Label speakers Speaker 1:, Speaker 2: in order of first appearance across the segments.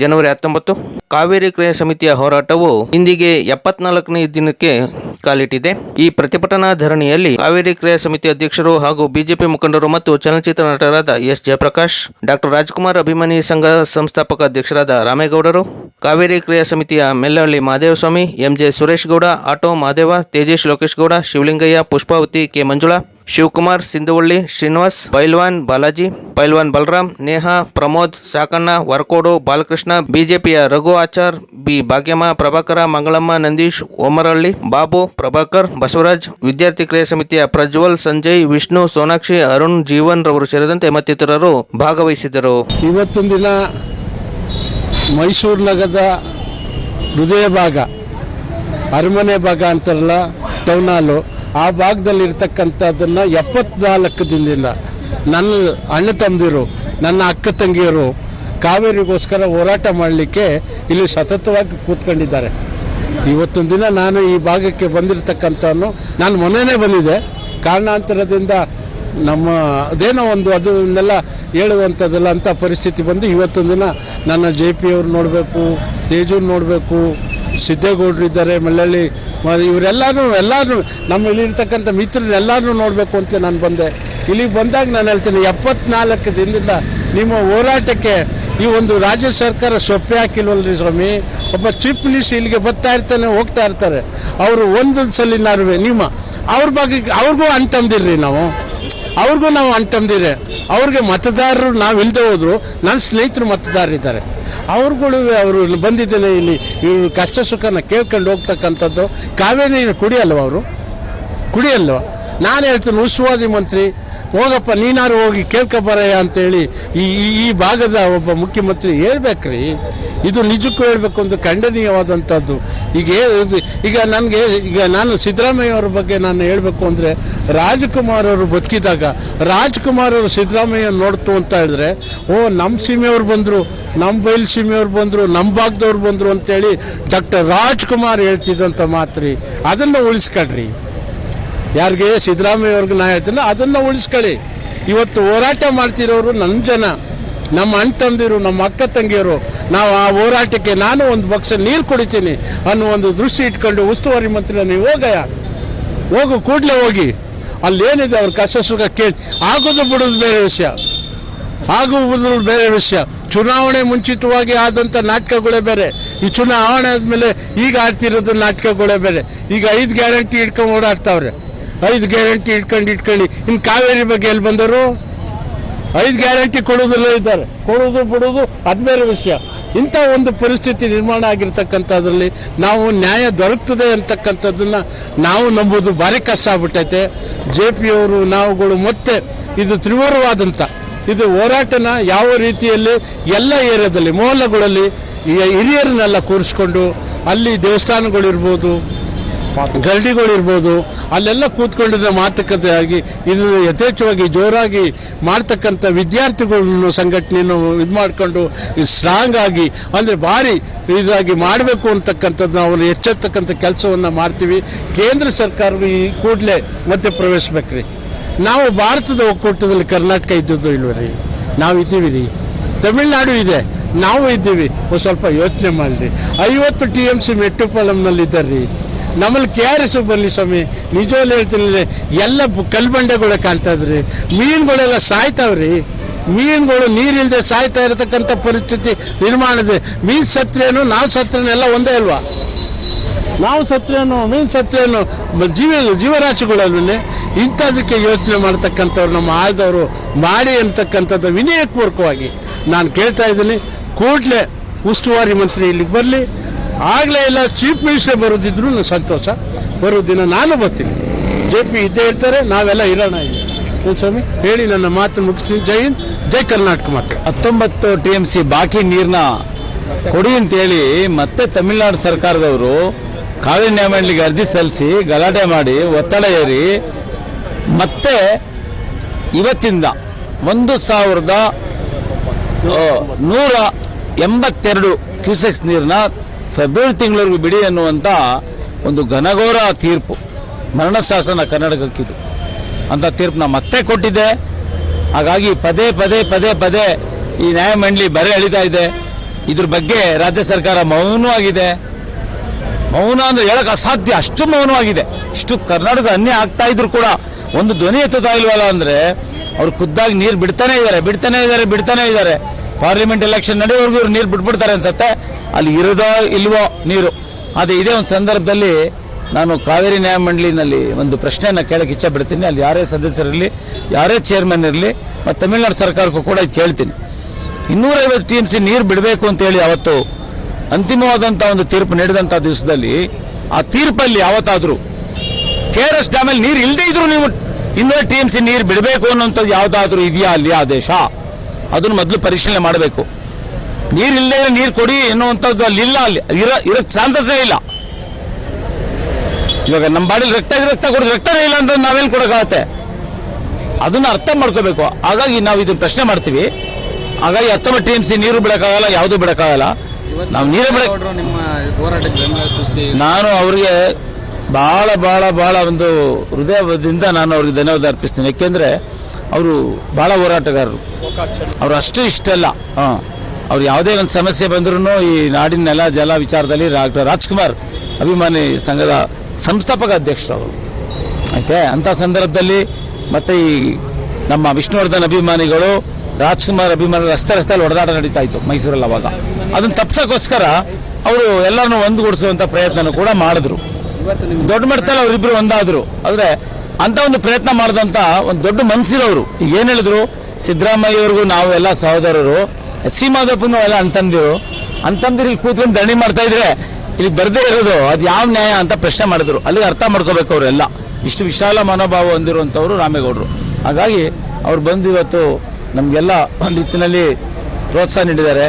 Speaker 1: ಜನವರಿ ಹತ್ತೊಂಬತ್ತು, ಕಾವೇರಿ ಕ್ರಯ ಸಮಿತಿಯ ಹೋರಾಟವು ಇಂದಿಗೆ ಎಪ್ಪತ್ನಾಲ್ಕನೇ ದಿನಕ್ಕೆ ಕಾಲಿಟ್ಟಿದೆ. ಈ ಪ್ರತಿಭಟನಾ ಧರಣಿಯಲ್ಲಿ ಕಾವೇರಿ ಕ್ರಯ ಸಮಿತಿ ಅಧ್ಯಕ್ಷರು ಹಾಗೂ ಬಿಜೆಪಿ ಮುಖಂಡರು ಮತ್ತು ಚಲನಚಿತ್ರ ನಟರಾದ ಎಸ್ ಜಯಪ್ರಕಾಶ್, ಡಾಕ್ಟರ್ ರಾಜ್ಕುಮಾರ್ ಅಭಿಮಾನಿ ಸಂಘ ಸಂಸ್ಥಾಪಕ ಅಧ್ಯಕ್ಷರಾದ ರಾಮೇಗೌಡರು, ಕಾವೇರಿ ಕ್ರಯ ಸಮಿತಿಯ Mellahalli Mahadevaswamy MJ Suresh Gowda, auto Mahadeva Tejesh Lokesh Gowda, Shivalingaiah, Pushpavathi K Manjula Shivakumar, Sindhuvalli, Srinivas, Pailwan, Balaji, Pailwan Balaram, Neha, Pramod, Sakanna, Varakodu, Balakrishna, ಬಿಜೆಪಿಯ ರಘು ಆಚಾರ್, ಬಿ. ಭಾಗ್ಯಮ್ಮ, ಪ್ರಭಾಕರ, ಮಂಗಳಮ್ಮ, ನಂದೀಶ್ ಓಮರಹಳ್ಳಿ ಬಾಬು, ಪ್ರಭಾಕರ್, ಬಸವರಾಜ್, ವಿದ್ಯಾರ್ಥಿ ಕ್ರಿಯಾ ಸಮಿತಿಯ ಪ್ರಜ್ವಲ್, ಸಂಜಯ್, ವಿಷ್ಣು, ಸೋನಾಕ್ಷಿ, ಅರುಣ್, ಜೀವನ್ ರವರು ಸೇರಿದಂತೆ ಮತ್ತಿತರರು ಭಾಗವಹಿಸಿದರು.
Speaker 2: ಇವತ್ತಿನ ದಿನ ಮೈಸೂರು ನಗರದ ಹೃದಯ ಭಾಗ, ಅರಮನೆ ಭಾಗ ಅಂತಾರಲ್ಲ, ಟೌನ್ ಹಾಲು ಆ ಭಾಗದಲ್ಲಿ ಇರ್ತಕ್ಕಂಥದ್ದನ್ನು ಎಪ್ಪತ್ನಾಲ್ಕು ದಿನದಿಂದ ನನ್ನ ಅಣ್ಣ ತಂದಿರು, ನನ್ನ ಅಕ್ಕ ತಂಗಿಯರು ಕಾವೇರಿಗೋಸ್ಕರ ಹೋರಾಟ ಮಾಡಲಿಕ್ಕೆ ಇಲ್ಲಿ ಸತತವಾಗಿ ಕೂತ್ಕೊಂಡಿದ್ದಾರೆ. ಇವತ್ತೊಂದು ದಿನ ನಾನು ಈ ಭಾಗಕ್ಕೆ ಬಂದಿರತಕ್ಕಂಥವನು, ನಾನು ಮೊನ್ನೆನೇ ಬಂದಿದ್ದೆ. ಕಾರಣಾಂತರದಿಂದ ನಮ್ಮ ಅದೇನೋ ಒಂದು ಅದನ್ನೆಲ್ಲ ಹೇಳುವಂಥದ್ದೆಲ್ಲ ಅಂಥ ಪರಿಸ್ಥಿತಿ ಬಂದು ಇವತ್ತೊಂದು ದಿನ ನನ್ನ ಜೆ ಪಿ ಅವ್ರು ನೋಡಬೇಕು ತೇಜು ನೋಡಬೇಕು, ಸಿದ್ದೇಗೌಡರು ಇದ್ದಾರೆ, ಮಳ್ಳಳ್ಳಿ ಇವರೆಲ್ಲರೂ ಎಲ್ಲರೂ ನಮ್ಮ ಇಲ್ಲಿರ್ತಕ್ಕಂಥ ಮಿತ್ರರೆಲ್ಲರೂ ನೋಡಬೇಕು ಅಂತ ನಾನು ಬಂದೆ. ಇಲ್ಲಿಗೆ ಬಂದಾಗ ನಾನು ಹೇಳ್ತೀನಿ, ಎಪ್ಪತ್ನಾಲ್ಕು ದಿನದಿಂದ ನಿಮ್ಮ ಹೋರಾಟಕ್ಕೆ ಈ ಒಂದು ರಾಜ್ಯ ಸರ್ಕಾರ ಸೊಪ್ಪೆ ಹಾಕಿಲ್ವಲ್ರಿ ಸ್ವಾಮಿ? ಒಬ್ಬ ಚೀಫ್ ಮಿನಿಸ್ಟರ್ ಇಲ್ಲಿಗೆ ಬರ್ತಾ ಇರ್ತಾನೆ, ಹೋಗ್ತಾ ಇರ್ತಾರೆ. ಅವರು ಒಂದೊಂದು ಸಲಿನಾರು ನಿಮ್ಮ, ಅವ್ರ ಬಗ್ಗೆ, ಅವ್ರಿಗೂ ಅಂತಂದಿರ್ರಿ ನಾವು. ಅವ್ರಿಗೂ ನಾವು ಅಂಟಂದಿದೆ ಅವ್ರಿಗೆ ಮತದಾರರು ನಾವು ಇಲ್ಲದೆ ಹೋದ್ರು, ನನ್ನ ಸ್ನೇಹಿತರು ಮತದಾರರಿದ್ದಾರೆ ಅವ್ರುಗಳು ಅವರು ಬಂದಿದ್ದೇನೆ ಇಲ್ಲಿ ಕಷ್ಟ ಸುಖನ ಕೇಳ್ಕೊಂಡು ಹೋಗ್ತಕ್ಕಂಥದ್ದು. ಕಾವೇರಿ ಕುಡಿಯಲ್ವ ಅವರು? ಕುಡಿಯಲ್ವ? ನಾನು ಹೇಳ್ತೀನಿ ಉಸ್ತುವಾದಿ ಮಂತ್ರಿ ಹೋಗಪ್ಪ ನೀನಾರು ಹೋಗಿ ಕೇಳ್ಕೊಬರಯ್ಯ ಅಂತೇಳಿ ಈ, ಈ- ಭಾಗದ ಒಬ್ಬ ಮುಖ್ಯಮಂತ್ರಿ ಹೇಳ್ಬೇಕ್ರಿ. ಇದು ನಿಜಕ್ಕೂ ಹೇಳ್ಬೇಕು, ಒಂದು ಖಂಡನೀಯವಾದಂಥದ್ದು. ಈಗ ಈಗ ನನಗೆ, ಈಗ ನಾನು ಸಿದ್ದರಾಮಯ್ಯ ಅವ್ರ ಬಗ್ಗೆ ನಾನು ಹೇಳಬೇಕು ಅಂದರೆ, ರಾಜ್ಕುಮಾರ್ ಅವರು ಬದುಕಿದಾಗ, ರಾಜ್ಕುಮಾರ್ ಅವರು ಸಿದ್ದರಾಮಯ್ಯ ನೋಡ್ತು ಅಂತ ಹೇಳಿದ್ರೆ, ಓ ನಮ್ಮ ಸೀಮೆಯವ್ರು ಬಂದರು ನಮ್ಮ ಬಯಲು ಸೀಮೆಯವ್ರು ಬಂದರು ನಮ್ಮ ಭಾಗದವ್ರು ಬಂದರು ಅಂತೇಳಿ ಡಾಕ್ಟರ್ ರಾಜ್ಕುಮಾರ್ ಹೇಳ್ತಿದ್ದಂಥ ಮಾತ್ರಿ, ಅದನ್ನು ಉಳಿಸ್ಕೊಳ್ರಿ. ಯಾರಿಗೆ ಸಿದ್ದರಾಮಯ್ಯ ಅವ್ರಿಗೆ ನಾ ಹೇಳ್ತೀನಿ ಅದನ್ನು ಉಳಿಸ್ಕೊಳ್ಳಿ. ಇವತ್ತು ಹೋರಾಟ ಮಾಡ್ತಿರೋರು ನನ್ನ ಜನ. ನಮ್ಮ ಅಣ್ಣ ತಂದಿರು, ನಮ್ಮ ಅಕ್ಕ ತಂಗಿಯರು. ನಾವು ಆ ಹೋರಾಟಕ್ಕೆ ನಾನು ಒಂದು ಬಕ್ಸ ನೀರು ಕುಡಿತೀನಿ ಅನ್ನೋ ಒಂದು ದೃಷ್ಟಿ ಇಟ್ಕೊಂಡು ಉಸ್ತುವಾರಿ ಮಂತ್ರಿ ನೀವು ಹೋಗಯ್ಯ. ಹೋಗು, ಕೂಡಲೇ ಹೋಗಿ. ಅಲ್ಲೇನಿದೆ ಅವ್ರ ಕಷ್ಟ ಸುಖ ಕೇಳಿ. ಆಗೋದು ಬಿಡೋದು ಬೇರೆ ವಿಷಯ. ಆಗುವುದು ಬೇರೆ ವಿಷಯ. ಚುನಾವಣೆ ಮುಂಚಿತವಾಗಿ ಆದಂಥ ನಾಟಕಗಳೇ ಬೇರೆ. ಈ ಚುನಾವಣೆ ಆದಮೇಲೆ ಈಗ ಆಡ್ತಿರೋದು ನಾಟಕಗಳೇ ಬೇರೆ. ಈಗ ಐದು ಗ್ಯಾರಂಟಿ ಇಟ್ಕೊಂಡು ಓಡಾಡ್ತಾವ್ರೆ. ಐದು ಗ್ಯಾರಂಟಿ ಇಟ್ಕೊಂಡು ಇಟ್ಕೊಂಡು ಇನ್ನು ಕಾವೇರಿ ಬಗ್ಗೆ ಎಲ್ಲಿ ಬಂದರು? ಐದು ಗ್ಯಾರಂಟಿ ಕೊಡೋದಲ್ಲೇ ಇದ್ದಾರೆ. ಕೊಡೋದು ಬಿಡೋದು ಅದ್ಮೇಲೆ ವಿಷಯ. ಇಂಥ ಒಂದು ಪರಿಸ್ಥಿತಿ ನಿರ್ಮಾಣ ಆಗಿರ್ತಕ್ಕಂಥದ್ರಲ್ಲಿ ನಾವು ನ್ಯಾಯ ದೊರಕ್ತದೆ ಅಂತಕ್ಕಂಥದ್ದನ್ನ ನಾವು ನಂಬೋದು ಭಾರಿ ಕಷ್ಟ ಆಗ್ಬಿಟ್ಟೈತೆ. ಜೆ ಪಿ ಅವರು, ನಾವುಗಳು ಮತ್ತೆ ಇದು ತ್ರಿವರವಾದಂಥ, ಇದು ಹೋರಾಟನ ಯಾವ ರೀತಿಯಲ್ಲಿ ಎಲ್ಲ ಏರಿಯಾದಲ್ಲಿ, ಮೊಹಲ್ಲಗಳಲ್ಲಿ ಹಿರಿಯರನ್ನೆಲ್ಲ ಕೂರಿಸ್ಕೊಂಡು ಅಲ್ಲಿ ದೇವಸ್ಥಾನಗಳಿರ್ಬೋದು ಗರಡಿಗಳಿರ್ಬೋದು ಅಲ್ಲೆಲ್ಲ ಕೂತ್ಕೊಂಡಿದ್ದ ಮಾತುಕತೆ ಆಗಿ ಇದು ಯಥೇಚ್ಛವಾಗಿ ಜೋರಾಗಿ ಮಾಡ್ತಕ್ಕಂಥ ವಿದ್ಯಾರ್ಥಿಗಳನ್ನು, ಸಂಘಟನೆಯನ್ನು ಇದು ಮಾಡಿಕೊಂಡು ಸ್ಟ್ರಾಂಗ್ ಆಗಿ, ಅಂದರೆ ಭಾರಿ ಇದಾಗಿ ಮಾಡಬೇಕು ಅಂತಕ್ಕಂಥದ್ದು ನಾವು ಎಚ್ಚೆತ್ತಕ್ಕಂಥ ಕೆಲಸವನ್ನು ಮಾಡ್ತೀವಿ. ಕೇಂದ್ರ ಸರ್ಕಾರವು ಈ ಕೂಡಲೇ ಮತ್ತೆ ಪ್ರವೇಶಿಸ್ಬೇಕ್ರಿ. ನಾವು ಭಾರತದ ಒಕ್ಕೂಟದಲ್ಲಿ ಕರ್ನಾಟಕ ಇದ್ದದ್ದು ಇಲ್ವರಿ? ನಾವು ಇದ್ದೀವಿ ರೀ ತಮಿಳ್ನಾಡು ಇದೆ. ನಾವು ಇದ್ದೀವಿ. ಒಂದು ಸ್ವಲ್ಪ ಯೋಚನೆ ಮಾಡಿರಿ. ಐವತ್ತು ಟಿ ಎಂ ಸಿ ಮೆಟ್ರೋಪಾಲಂನಲ್ಲಿ ಇದ್ದಾರೆ ನಮ್ಮಲ್ಲಿ ಕೆ ಆರ್ ಎಸ್ ಬರಲಿ ಸ್ವಾಮಿ, ನಿಜವಾಗ್ಲೂ ಹೇಳ್ತೀನಿ ಎಲ್ಲ ಕಲ್ಬಂಡೆಗಳೇ ಕಲ್ಬಂಡೆಗಳು ಕಾಣ್ತಾ ಇದ್ರಿ ಮೀನುಗಳೆಲ್ಲ ಸಾಯ್ತಾವ್ರಿ. ಮೀನುಗಳು ನೀರಿಲ್ಲದೆ ಸಾಯ್ತಾ ಇರತಕ್ಕಂಥ ಪರಿಸ್ಥಿತಿ ನಿರ್ಮಾಣದ ಮೀನು ಸತ್ರೇನು ನಾವು ಸತ್ರೇನು ಎಲ್ಲ ಒಂದೇ ಅಲ್ವಾ? ನಾವು ಸತ್ರೇನು ಮೀನು ಸತ್ರೇನು ಜೀವ, ಜೀವರಾಶಿಗಳಲ್ಲಿ ಇಂಥದಕ್ಕೆ ಯೋಚನೆ ಮಾಡ್ತಕ್ಕಂಥವ್ರು ನಮ್ಮ ಆಯ್ದವರು ಮಾಡಿ ಅಂತಕ್ಕಂಥದ್ದು ವಿನಯಪೂರ್ವಕವಾಗಿ ನಾನು ಕೇಳ್ತಾ ಇದ್ದೀನಿ. ಕೂಡಲೇ ಉಸ್ತುವಾರಿ ಮಂತ್ರಿ ಇಲ್ಲಿಗೆ ಬರಲಿ. ಆಗಲೇ ಇಲ್ಲ ಚೀಫ್ ಮಿನಿಸ್ಟರ್ ಬರೋದಿದ್ರು ಸಂತೋಷ. ಬರೋ ನಾನು ಬರ್ತೀನಿ. ಜೆ ಪಿ ಇದ್ದೇ ಇರ್ತಾರೆ, ನಾವೆಲ್ಲ ಇರೋಣ ಇಲ್ಲಿ. ಸ್ವಾಮಿ? ಹೇಳಿ ನನ್ನ ಮಾತು ಮುಗಿಸ್ತೀನಿ. ಜೈ ಹಿಂದ್, ಜೈ ಕರ್ನಾಟಕ ಮಾತು.
Speaker 3: ಹತ್ತೊಂಬತ್ತು ಟಿ ಎಂ ಸಿ ಬಾಕಿ ನೀರನ್ನ ಕೊಡಿ ಅಂತೇಳಿ ಮತ್ತೆ ತಮಿಳುನಾಡು ಸರ್ಕಾರದವರು ಕಾವೇರಿ ನ್ಯಾಯಮಂಡಳಿಗೆ ಅರ್ಜಿ ಸಲ್ಲಿಸಿ ಗಲಾಟೆ ಮಾಡಿ ಒತ್ತಡ ಏರಿ ಮತ್ತೆ ಇವತ್ತಿಂದ ಒಂದು ಸಾವಿರದ ನೂರ ಎಂಬತ್ತೆರಡು ಕ್ಯೂಸೆಕ್ಸ್ ನೀರನ್ನ ಫೆಬ್ರವರಿ ತಿಂಗಳವರೆಗೂ ಬಿಡಿ ಅನ್ನುವಂಥ ಒಂದು ಘನಘೋರ ತೀರ್ಪು ಮರಣ ಶಾಸನ ಕನ್ನಡಕ್ಕಿದ್ದು ಅಂತ ತೀರ್ಪು ಮತ್ತೆ ಕೊಟ್ಟಿದ್ದೆ ಹಾಗಾಗಿ ಪದೇ ಪದೇ ಪದೇ ಪದೇ ಈ ನ್ಯಾಯಮಂಡಳಿ ಬರೆ ಎಳಿತಾ ಇದೆ. ಇದ್ರ ಬಗ್ಗೆ ರಾಜ್ಯ ಸರ್ಕಾರ ಮೌನವಾಗಿದೆ ಮೌನ ಅಂದ್ರೆ ಹೇಳಕ್ ಅಸಾಧ್ಯ, ಅಷ್ಟು ಮೌನವಾಗಿದೆ ಇಷ್ಟು ಕರ್ನಾಟಕ ಅನ್ಯ ಆಗ್ತಾ ಇದ್ರು ಕೂಡ ಒಂದು ಧ್ವನಿ ಎತ್ತುತ್ತಾ ಇಲ್ವಲ್ಲ ಅಂದ್ರೆ ಅವ್ರು ಖುದ್ದಾಗಿ ನೀರು ಬಿಡ್ತಾನೆ ಇದ್ದಾರೆ ಬಿಡ್ತಾನೆ ಇದ್ದಾರೆ ಬಿಡ್ತಾನೆ ಇದ್ದಾರೆ. ಪಾರ್ಲಿಮೆಂಟ್ ಎಲೆಕ್ಷನ್ ನಡೆಯೋವರೆಗೂ ಇವ್ರು ನೀರು ಬಿಟ್ಬಿಡ್ತಾರೆ ಅನ್ಸತ್ತೆ. ಅಲ್ಲಿ ಇರೋದೋ ಇಲ್ವೋ ನೀರು. ಅದೇ ಇದೇ ಒಂದು ಸಂದರ್ಭದಲ್ಲಿ ನಾನು ಕಾವೇರಿ ನ್ಯಾಯಮಂಡಳಿನಲ್ಲಿ ಒಂದು ಪ್ರಶ್ನೆಯನ್ನು ಕೇಳಕ್ಕೆ ಇಚ್ಛೆ ಬಿಡ್ತೀನಿ ಅಲ್ಲಿ ಯಾರೇ ಸದಸ್ಯರಿರಲಿ, ಯಾರೇ ಚೇರ್ಮನ್ ಇರಲಿ, ಮತ್ತು ತಮಿಳುನಾಡು ಸರ್ಕಾರಕ್ಕೂ ಕೂಡ ಇದು ಕೇಳ್ತೀನಿ. ಇನ್ನೂರೈವತ್ತು ಟಿ ಎಂ ಸಿ ನೀರು ಬಿಡಬೇಕು ಅಂತೇಳಿ ಅವತ್ತು ಅಂತಿಮವಾದಂಥ ಒಂದು ತೀರ್ಪು ನೀಡಿದಂಥ ದಿವಸದಲ್ಲಿ ಆ ತೀರ್ಪಲ್ಲಿ ಯಾವತ್ತಾದರೂ ಕೆ ಆರ್ ಎಸ್ ಡ್ಯಾಮಲ್ಲಿ ನೀರು ಇಲ್ಲದೇ ಇದ್ರು ನೀವು ಇನ್ನೂರು ಟಿ ಎಂ ಸಿ ನೀರು ಬಿಡಬೇಕು ಅನ್ನೋಂಥದ್ದು ಯಾವುದಾದ್ರೂ ಇದೆಯಾ ಅಲ್ಲಿ ಆದೇಶ? ಅದನ್ನು ಮೊದಲು ಪರಿಶೀಲನೆ ಮಾಡಬೇಕು. ನೀರು ಇಲ್ಲದೆ ನೀರು ಕೊಡಿ ಎನ್ನುವಂಥದ್ದು ಅಲ್ಲಿ ಇಲ್ಲ ಅಲ್ಲಿ ಇರೋ ಇರೋ ಚಾನ್ಸಸ್ಸೇ ಇಲ್ಲ. ಇವಾಗ ನಮ್ಮ ಬಾಡಿಲಿ ರಕ್ತ ರಕ್ತ ಕೊಡಿ ರಕ್ತನೇ ಇಲ್ಲ ಅಂತ ನಾವೇನು ಕೊಡೋಕ್ಕಾಗತ್ತೆ ಅದನ್ನ ಅರ್ಥ ಮಾಡ್ಕೋಬೇಕು. ಹಾಗಾಗಿ ನಾವು ಇದನ್ನ ಪ್ರಶ್ನೆ ಮಾಡ್ತೀವಿ. ಹಾಗಾಗಿ ಹತ್ತೊಂಬತ್ತು ಟಿ ಎಂ ಸಿ ನೀರು ಬಿಡೋಕ್ಕಾಗಲ್ಲ ಯಾವುದು ಬಿಡೋಕ್ಕಾಗಲ್ಲ. ನಾವು ನೀರೇ
Speaker 4: ಸೂಚಿಸಿ
Speaker 3: ನಾನು ಅವರಿಗೆ ಬಹಳ ಬಹಳ ಬಹಳ ಒಂದು ಹೃದಯದಿಂದ ನಾನು ಅವ್ರಿಗೆ ಧನ್ಯವಾದ ಅರ್ಪಿಸ್ತೀನಿ. ಯಾಕೆಂದ್ರೆ ಅವರು ಬಹಳ ಹೋರಾಟಗಾರರು. ಅವರು ಅಷ್ಟು ಇಷ್ಟಲ್ಲ ಹಾಂ. ಅವ್ರು ಯಾವುದೇ ಒಂದು ಸಮಸ್ಯೆ ಬಂದ್ರೂ ಈ ನಾಡಿನ ನೆಲ, ಜಲ ವಿಚಾರದಲ್ಲಿ ಡಾಕ್ಟರ್ ರಾಜ್ಕುಮಾರ್ ಅಭಿಮಾನಿ ಸಂಘದ ಸಂಸ್ಥಾಪಕ ಅಧ್ಯಕ್ಷರು ಅವರು ಆಯ್ತೆ? ಅಂಥ ಸಂದರ್ಭದಲ್ಲಿ ಮತ್ತೆ ಈ ನಮ್ಮ ವಿಷ್ಣುವರ್ಧನ್ ಅಭಿಮಾನಿಗಳು, ರಾಜ್ಕುಮಾರ್ ಅಭಿಮಾನಿ ರಸ್ತೆ ರಸ್ತೆಯಲ್ಲಿ ಹೊಡೆದಾಟ ನಡೀತಾ ಇತ್ತು ಮೈಸೂರಲ್ಲಿ ಅವಾಗ. ಅದನ್ನ ತಪ್ಸೋಕ್ಕೋಸ್ಕರ ಅವರು ಎಲ್ಲರನ್ನೂ ಒಂದುಗೂಡಿಸುವಂಥ ಪ್ರಯತ್ನ ಕೂಡ ಮಾಡಿದ್ರು. ದೊಡ್ಡ ಮಟ್ಟದಲ್ಲಿ ಅವರಿಬ್ಬರು ಒಂದಾದ್ರು. ಆದ್ರೆ ಅಂತ ಒಂದು ಪ್ರಯತ್ನ ಮಾಡಿದಂತ ಒಂದು ದೊಡ್ಡ ಮನ್ಸಿರೋರು. ಈಗ ಏನ್ ಹೇಳಿದ್ರು? ಸಿದ್ದರಾಮಯ್ಯವ್ರಿಗೂ ನಾವು ಎಲ್ಲ ಸಹೋದರರು ಎಸ್ ಎಲ್ಲ ಅಂತಂದಿರು ಅಂತಂದಿರು ಇಲ್ಲಿ ಕೂತ್ಕೊಂಡು ಧರಣಿ ಮಾಡ್ತಾ ಇದ್ರೆ ಇಲ್ಲಿ ಬರ್ದೇ ಇರೋದು, ಅದು ಯಾವ ನ್ಯಾಯ ಅಂತ ಪ್ರಶ್ನೆ ಮಾಡಿದ್ರು. ಅಲ್ಲಿಗೆ ಅರ್ಥ ಮಾಡ್ಕೋಬೇಕು ಅವರೆಲ್ಲ ಇಷ್ಟು ವಿಶಾಲ ಮನೋಭಾವ ಹೊಂದಿರುವಂತವ್ರು ರಾಮೇಗೌಡರು. ಹಾಗಾಗಿ ಅವ್ರು ಬಂದು ಇವತ್ತು ನಮಗೆಲ್ಲ ಒಂದು ರೀತಿಯಲ್ಲಿ ಪ್ರೋತ್ಸಾಹ ನೀಡಿದ್ದಾರೆ.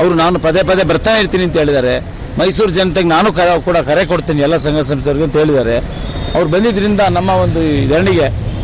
Speaker 3: ಅವರು ನಾನು ಪದೇ ಪದೇ ಬರ್ತಾನೆ ಇರ್ತೀನಿ ಅಂತ ಹೇಳಿದ್ದಾರೆ. ಮೈಸೂರು ಜನತೆಗೆ ನಾನು ಕೂಡ ಕರೆ ಕೊಡ್ತೀನಿ ಎಲ್ಲ ಸಂಘ ಸಂಸ್ಥೆಯವ್ರಿಗೆ ಅಂತ ಹೇಳಿದ್ದಾರೆ. ಅವ್ರು ಬಂದಿದ್ರಿಂದ ನಮ್ಮ ಒಂದು ಧರಣಿಗೆ